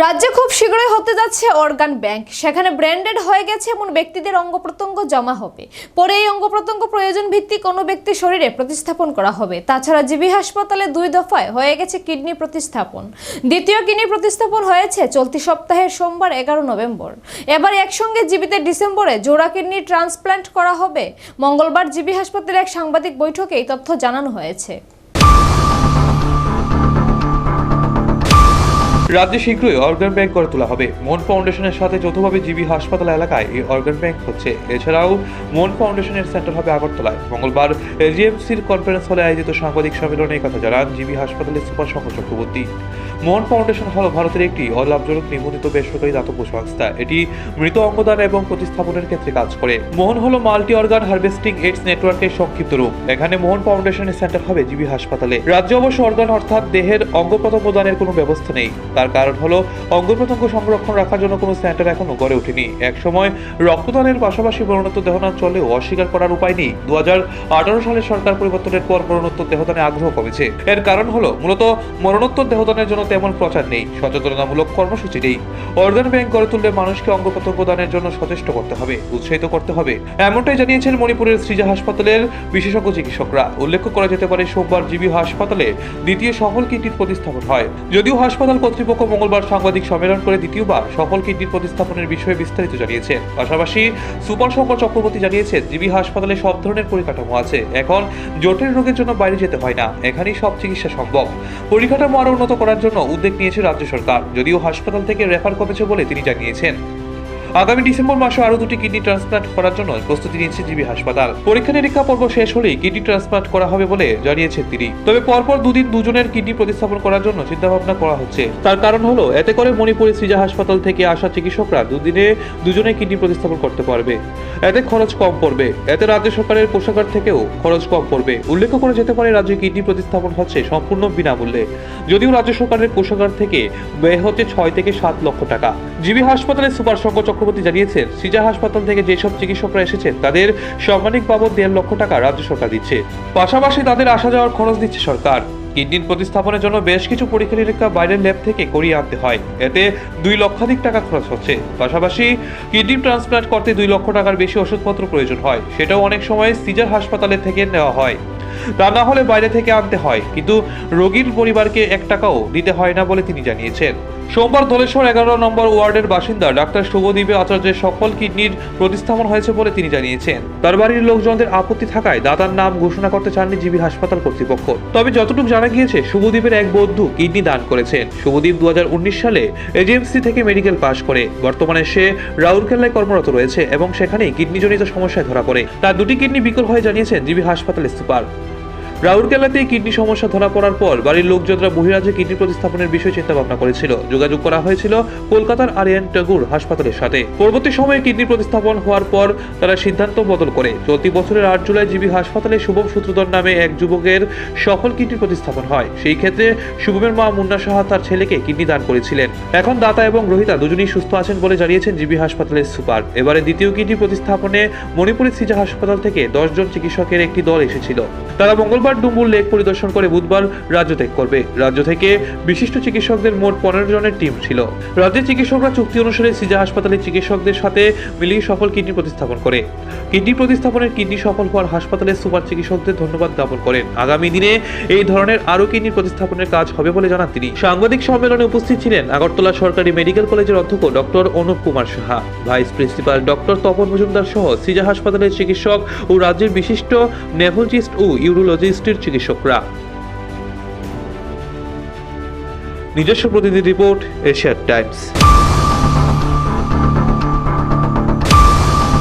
রাজ্যে খুব শীঘ্রই হতে যাচ্ছে অর্গান ব্যাংক সেখানে ব্র্যান্ডেড হয়ে গেছে এমন ব্যক্তিদের অঙ্গ প্রত্যঙ্গ জমা হবে। পরে এই অঙ্গ প্রত্যঙ্গ প্রয়োজন ভিত্তিক কোনো ব্যক্তির শরীরে প্রতিস্থাপন করা হবে। তাছাড়া জিবি হাসপাতালে দুই দফায় হয়ে গেছে কিডনি প্রতিস্থাপন। দ্বিতীয় কিডনি প্রতিস্থাপন হয়েছে চলতি সপ্তাহের সোমবার, এগারো নভেম্বর। এবার একসঙ্গে জিবিতে ডিসেম্বরে জোড়া কিডনি ট্রান্সপ্ল্যান্ট করা হবে। মঙ্গলবার জিবি হাসপাতালে এক সাংবাদিক বৈঠকে এই তথ্য জানানো হয়েছে। রাজ্যে শীঘ্রই অর্গান ব্যাংক গড়ে তোলা হবে। মন ফাউন্ডেশনের সাথে যৌথভাবে জিবি হাসপাতাল এলাকায় এই অর্গান ব্যাংক হচ্ছে। এছাড়াও মন ফাউন্ডেশনের সেন্টার হবে আগরতলায়। মঙ্গলবার এজিএমসির কনফারেন্স হলে আয়োজিত সাংবাদিক সম্মেলনে কথা জানান জিবি হাসপাতালের সুপার শঙ্কর চক্রবর্তী। মন ফাউন্ডেশন হল ভারতের একটি অলাভজনক নিবন্ধিত বেসরকারি দাতব্য সংস্থা। এটি মৃত অঙ্গদান এবং প্রতিস্থাপনের ক্ষেত্রে কাজ করে। মোহন হলো মাল্টি অর্গান হার্ভেস্টিং এইডস নেটওয়ার্কের সংক্ষিপ্ত রূপ। এখানে মোহন ফাউন্ডেশনের সেন্টার হবে জিবি হাসপাতালে। রাজ্য অবশ্য অর্গান অর্থাৎ দেহের অঙ্গ প্রদানের কোনো ব্যবস্থা নেই। তার কারণ হলো অঙ্গ প্রত্যঙ্গ সংরক্ষণ রাখার জন্য কোনো সেন্টার এখনও গড়ে ওঠেনি। একসময় রক্তদানের পাশাপাশি মরণোত্তর দেহদান চললেও অস্বীকার করার উপায় নেই। দু সালে সরকার পরিবর্তনের পর মরণোত্তর দেহদানে আগ্রহ কমেছে। এর কারণ হলো, মূলত মরণোত্তর দেহদানের জন্য তেমন প্রচার নেই, সচেতনতামূলক কর্মসূচি নেই। অর্গান ব্যাংক গড়ে তুললে মানুষকে অঙ্গ প্রত্যঙ্গ দানের জন্য সচেষ্ট করতে হবে, উৎসাহিত করতে হবে। এমনটাই জানিয়েছেন মণিপুরের সৃজা হাসপাতালের বিশেষজ্ঞ চিকিৎসকরা। উল্লেখ করা যেতে পারে, সোমবার জিবি হাসপাতালে দ্বিতীয় সফল কিডনির প্রতিস্থাপন হয়। যদিও হাসপাতাল কর্তৃপক্ষ মঙ্গলবার সাংবাদিক সম্মেলন করে দ্বিতীয়বার সফল কিডনি প্রতিস্থাপনের বিষয়ে বিস্তারিত জানিয়েছেন পাশাপাশি সুপার শঙ্কর চক্রবর্তী জানিয়েছেন, জিবি হাসপাতালে সব ধরনের পরিকাঠামো আছে। এখন জটিল রোগের জন্য বাইরে যেতে হয় না। এখানেই সব চিকিৎসা সম্ভব। পরিকাঠামো আরও উন্নত করার জন্য উদ্যোগ নিয়েছে রাজ্য সরকার। যদিও হাসপাতাল থেকে রেফার করেছে বলে তিনি জানিয়েছেন। আগামী ডিসেম্বর মাসে আরও দুটি কিডনি ট্রান্সপ্লান্ট করার জন্য প্রস্তুতি নিয়েছে জিবি হাসপাতাল। পরীক্ষা নিরীক্ষা পর্ব শেষ হলেই কিডনি ট্রান্সপ্লান্ট করা হবে বলে জানিয়েছেন তিনি। তবে পরপর দুদিন দুজনের কিডনি প্রতিস্থাপন করার জন্য চিন্তাভাবনা করা হচ্ছে। তার কারণ হলো, এতে করে মণিপুরের সিজা হাসপাতাল থেকে আসা চিকিৎসকরা দুদিনে দুজনে কিডনি প্রতিস্থাপন করতে পারবে। এতে খরচ কম পড়বে। এতে রাজ্য সরকারের কোষাগার থেকেও খরচ কম পড়বে। উল্লেখ করা যেতে পারে, রাজ্যে কিডনি প্রতিস্থাপন হচ্ছে সম্পূর্ণ বিনামূল্যে। যদিও রাজ্য সরকারের কোষাগার থেকে ব্যয় হচ্ছে ছয় থেকে সাত লক্ষ টাকা। জিবি হাসপাতালের সুপার শঙ্কর চক্রবর্তী জানিয়েছেন সিজা হাসপাতাল থেকে যেসব চিকিৎসকরা এসেছেন তাদের সাম্মানিক বাবদ দেড় লক্ষ টাকা রাজ্য সরকার দিচ্ছে। পাশাপাশি তাদের আসা যাওয়ার খরচ দিচ্ছে সরকার। কিডনির প্রতিস্থাপনের জন্য বেশ কিছু পরীক্ষা নিরীক্ষা বাইরের ল্যাব থেকে করিয়ে আনতে হয়। এতে দুই লক্ষাধিক টাকা খরচ হচ্ছে। পাশাপাশি কিডনি ট্রান্সপ্লান্ট করতে দুই লক্ষ টাকার বেশি ওষুধপত্র প্রয়োজন হয়। সেটাও অনেক সময় সিজার হাসপাতালে থেকে নেওয়া হয়। তা না হলে বাইরে থেকে আনতে হয়। কিন্তু রোগীর পরিবারকে এক টাকাও দিতে হয় না বলে তিনি জানিয়েছেন। সোমবার দলেশ্বর এগারো নম্বর ওয়ার্ডের বাসিন্দা ডাক্তার শুভদীপে আচার্যের সকল কিডনির প্রতিস্থাপন হয়েছে বলে তিনি জানিয়েছেন। তার বাড়ির লোকজনদের আপত্তি থাকায় দাতার নাম ঘোষণা করতে চাননি জিবি হাসপাতাল কর্তৃপক্ষ। তবে যতটুকু জানা গিয়েছে, শুভদীপের এক বন্ধু কিডনি দান করেছেন। শুভদীপ দু হাজার উনিশ সালে এজিএমসি থেকে মেডিকেল পাশ করে। বর্তমানে সে রাউরকেল্লায় কর্মরত রয়েছে এবং সেখানেই কিডনিজনিত সমস্যায় ধরা পড়ে। তার দুটি কিডনি বিকল হয়ে জানিয়েছেন জিবি হাসপাতাল সুপার রাউরকেলাতে কিডনি সমস্যা ধরা পড়ার পর বাড়ির লোকজনরা বহিরাজ্যে কিডনি প্রতিস্থাপনের বিষয়ে চিন্তা ভাবনা করেছিল। যোগাযোগ করা হয়েছিল কলকাতার আরিয়ান টাগুর হাসপাতালের সাথে। পরবর্তী সময়ে কিডনি প্রতিস্থাপন হওয়ার পর তারা সিদ্ধান্ত বদল করে। চলতি বছরের আট জুলাই জিবি হাসপাতালে শুভম সূত্রধর নামে এক যুবকের সফল কিডনি প্রতিস্থাপন হয়। সেই ক্ষেত্রে শুভমের মা মুন্না সাহা তার ছেলেকে কিডনি দান করেছিলেন। এখন দাতা এবং রোহিতা দুজনেই সুস্থ আছেন বলে জানিয়েছেন জিবি হাসপাতালের সুপার। এবারে দ্বিতীয় কিডনি প্রতিস্থাপনে মণিপুরের সিজা হাসপাতাল থেকে দশজন চিকিৎসকের একটি দল এসেছিল। তারা মঙ্গলবার ডুম্বুর লেক পরিদর্শন করে বুধবার রাজ্য ত্যাগ করবে। রাজ্য থেকে বিশিষ্ট চিকিৎসকদের মোট পনেরো জনের টিম ছিল। রাজ্যের চিকিৎসকরা চুক্তি অনুসারে সিজা হাসপাতালের চিকিৎসকদের সাথে মিলিয়ে সফল কিডনি প্রতিস্থাপন করে। কিডনি প্রতিস্থাপনের কিডনি সফল হওয়ার হাসপাতালের সুপার চিকিৎসকদের ধন্যবাদ জ্ঞাপন করেন। আগামী দিনে এই ধরনের আরও কিডনি প্রতিস্থাপনের কাজ হবে বলে জানান তিনি। সাংবাদিক সম্মেলনে উপস্থিত ছিলেন আগরতলা সরকারি মেডিকেল কলেজের অধ্যক্ষ doctor Anup Kumar Saha. Vice principal doctor Tapan Majumdar সহ সিজা হাসপাতালের চিকিৎসক ও রাজ্যের বিশিষ্ট নেভোলজিস্ট ও ইউরোলজিস্টের চিকিৎসকরা। নিজস্ব প্রতিনিধি রিপোর্ট এশিয়ার টাইমস।